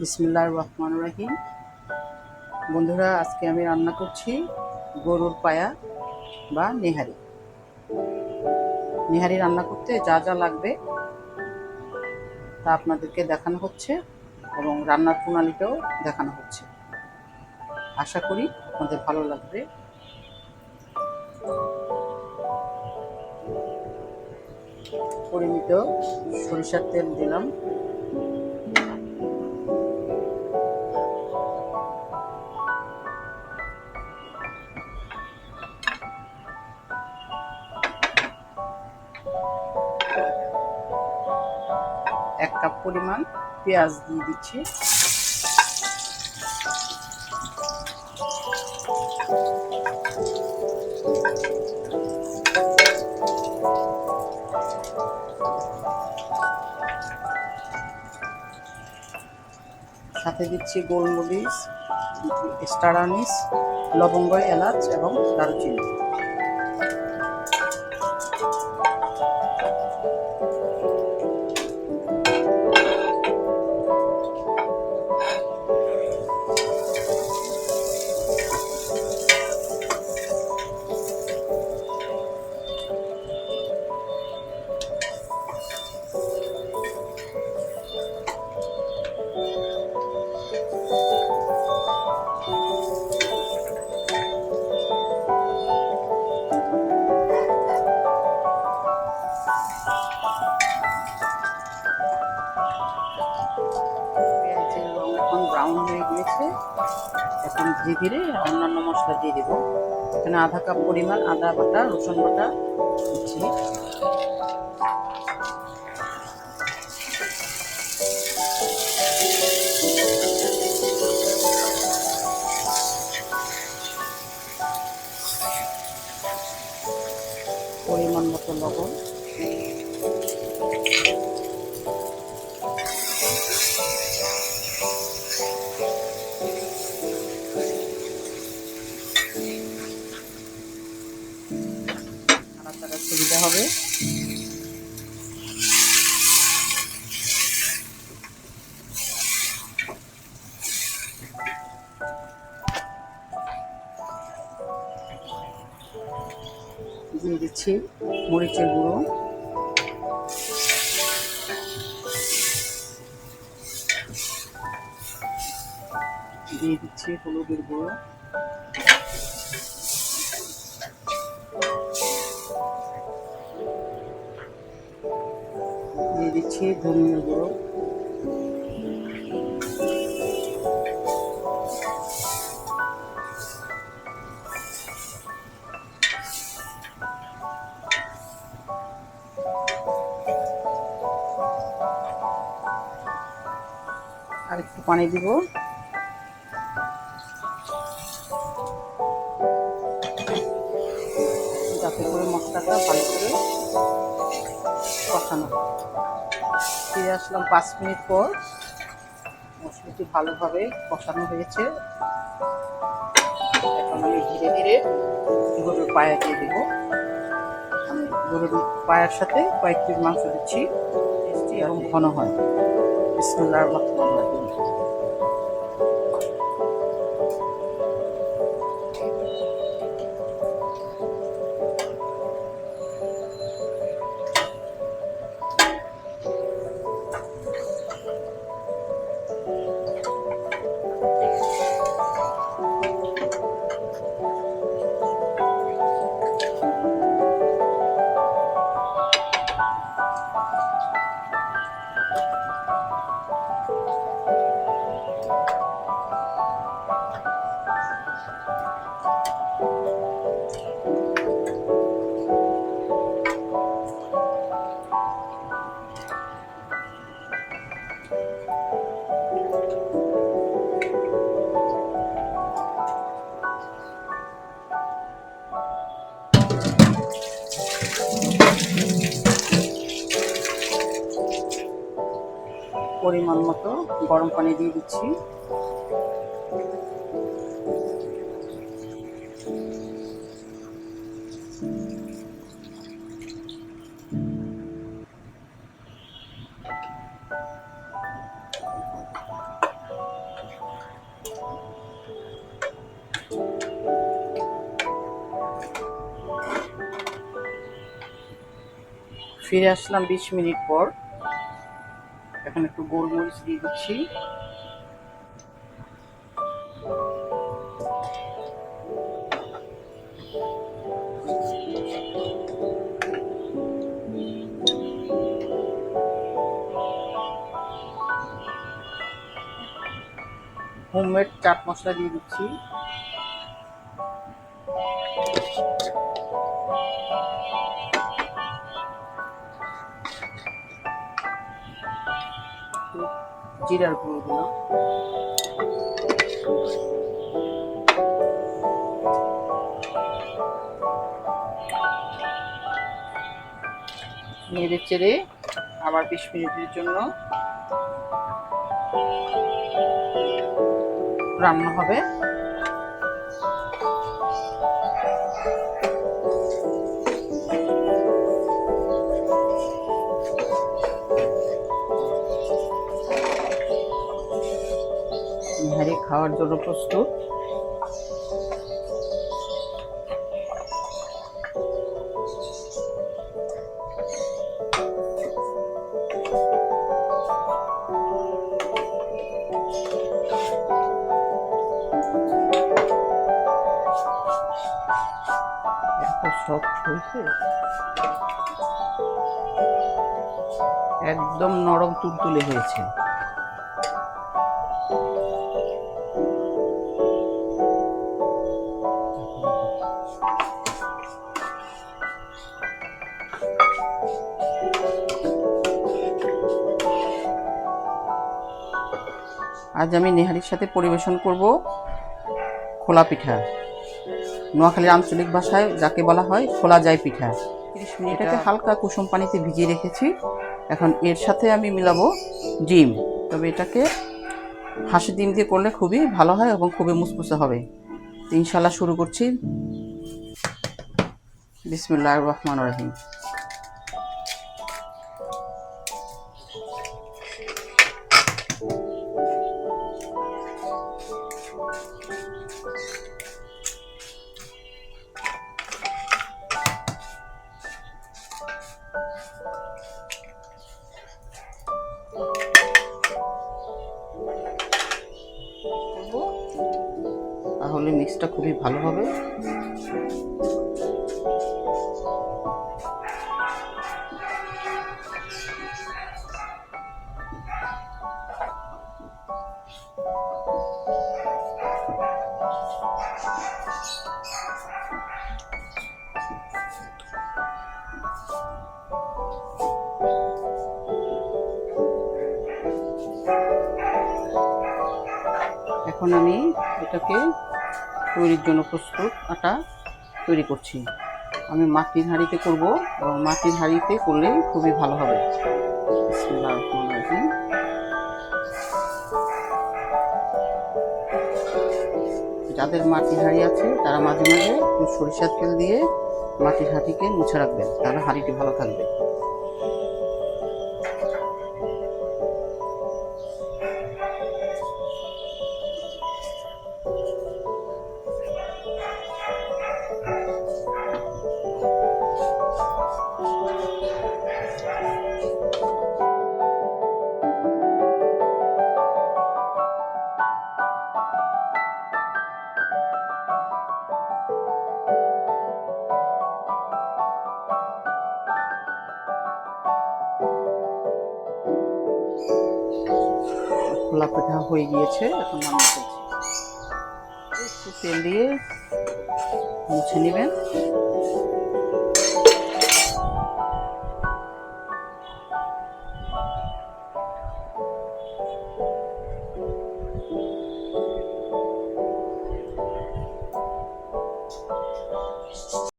বিসমিল্লাহ রহমান রহিম। বন্ধুরা, আজকে আমি রান্না করছি গরুর পায়া বা নেহারি। নেহারি রান্না করতে যা যা লাগবে তা আপনাদেরকে দেখানো হচ্ছে এবং রান্নার প্রণালীটাও দেখানো হচ্ছে। আশা করি আপনাদের ভালো লাগবে। পরিমিত সরিষার তেল দিলাম। কাপ পরিমাণ পেঁয়াজ দিয়ে দিচ্ছি। সাথে দিচ্ছি গোলমরিচ স্টার আনিস লবঙ্গ এলাচ এবং দারুচিনি। ধীরে ধীরে অন্যান্য মশলা দিয়ে দেবো। এখানে আধা কাপ পরিমাণ আদা বাটা, রসুন বাটা দিচ্ছি। পরিমাণ মতো লবণ। দিয়ে দিচ্ছি মরিচের গুঁড়ো। দিয়ে দিচ্ছি হলুদের গুঁড়ো। দিচ্ছি ধনিয়া গুঁড়ো আর একটু পানি দিব যাতে করে মশলাটা ভালো করে কষানো। ফিরে আসলাম পাঁচ মিনিট পর। মশলাটি ভালোভাবে কষানো হয়েছে। এখন আমি ধীরে ধীরে গরুর পায়া দিয়ে দেবো। আমি গরুর পায়ার সাথে কয়েক পিস মাংস দিচ্ছি এবং ঘন হয়। বিসমুল্লাহ রহমান পরিমাণ মতো গরম পানি দিয়ে দিচ্ছি। ফিরে আসলাম বিশ মিনিট পর। এখন একটু গোলমরিচ দিয়ে দিচ্ছি। হোমমেড চাট মশলা দিয়ে দিচ্ছি। জিরার গুঁড়ো দিলাম। নেড়ে চেড়ে আবার বিশ মিনিটের জন্য রান্না হবে। খাওয়ার জন্য প্রস্তুত। একদম নরম তুলতুলে হয়েছে। আজ আমি নেহারির সাথে পরিবেশন করব খোলা পিঠা। নোয়াখালীর আঞ্চলিক ভাষায় যাকে বলা হয় খোলা যায় পিঠা। তিরিশ মিনিট এটাকে হালকা কুসুম পানিতে ভিজিয়ে রেখেছি। এখন এর সাথে আমি মিলাবো ডিম। তবে এটাকে হাঁসি ডিম দিয়ে করলে খুবই ভালো হয় এবং খুবই মুসমুসে হবে। ইনশাল্লাহ শুরু করছি। বিসমুল্লাহ রহমান রহিম। মিক্সটা খুবই ভালো হবে। এখন আমি এটাকে তৈরির জন্য প্রস্তুত আটা তৈরি করছি। আমি মাটির হাঁড়িতে করব। এবং মাটির হাঁড়িতে করলে খুবই ভালো হবে। যাদের মাটির হাঁড়ি আছে, তারা মাঝে মাঝে সরিষার তেল দিয়ে মাটির হাঁড়িকে মুছে রাখবেন। তাহলে হাঁড়িটি ভালো থাকবে। পিঠা হয়ে গিয়েছে এখন নামিয়ে ফেলছি একটু তেল দিয়ে মুছে নেবেন।